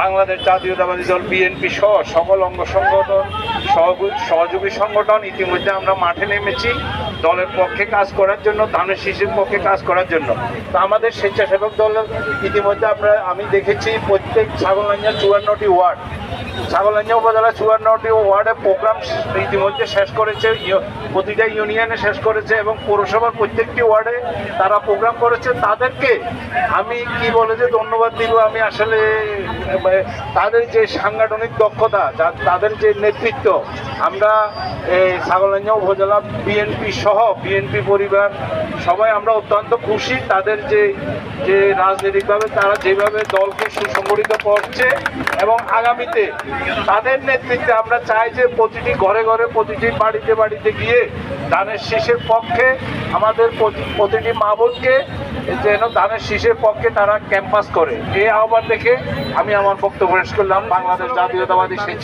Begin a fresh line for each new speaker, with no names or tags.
বাংলাদেশ জাতীয়তাবাদী দল বিএনপি সহ সকল অঙ্গ সংগঠন সহযোগী সংগঠন ইতিমধ্যে আমরা মাঠে নেমেছি। দলের পক্ষে কাজ করার জন্য, ধানের শিশুর পক্ষে কাজ করার জন্য। তো আমাদের স্বেচ্ছাসেবক দল ইতিমধ্যে আমরা, আমি দেখেছি প্রত্যেক ছাগলনাঞ্জা চুয়ান্নটি ওয়ার্ড। ছাগলনাঞ্জা উপজেলা চুয়ান্নটি ওয়ার্ডে প্রোগ্রাম ইতিমধ্যে শেষ করেছে প্রতিটা ইউনিয়নে শেষ করেছে এবং পৌরসভার প্রত্যেকটি ওয়ার্ডে তারা প্রোগ্রাম করেছে। তাদেরকে আমি কি বলে যে ধন্যবাদ দিব আমি আসলে তাদের যে সাংগঠনিক দক্ষতা তাদের যে নেতৃত্ব, আমরা এই ছাগলনাঞ্জা উপজেলা বিএনপি সহ বিএনপি পরিবার, সবাই আমরা অত্যন্ত খুশি। তাদের যে যে রাজনৈতিকভাবে তারা যেভাবে দলকে সুসংগঠিত করছে এবং আগামীতে তাদের নেতৃত্বে আমরা চাই যে প্রতিটি ঘরে ঘরে, প্রতিটি বাড়িতে বাড়িতে গিয়ে ধানের শীষের পক্ষে আমাদের প্রতি- প্রতিটি মা বোনকে যেন ধানের শীষের পক্ষে তারা ক্যাম্পাস করে। এই আহ্বান দেখে আমি আমার বক্তব্য শেষ করলাম। বাংলাদেশ জাতীয়তাবাদী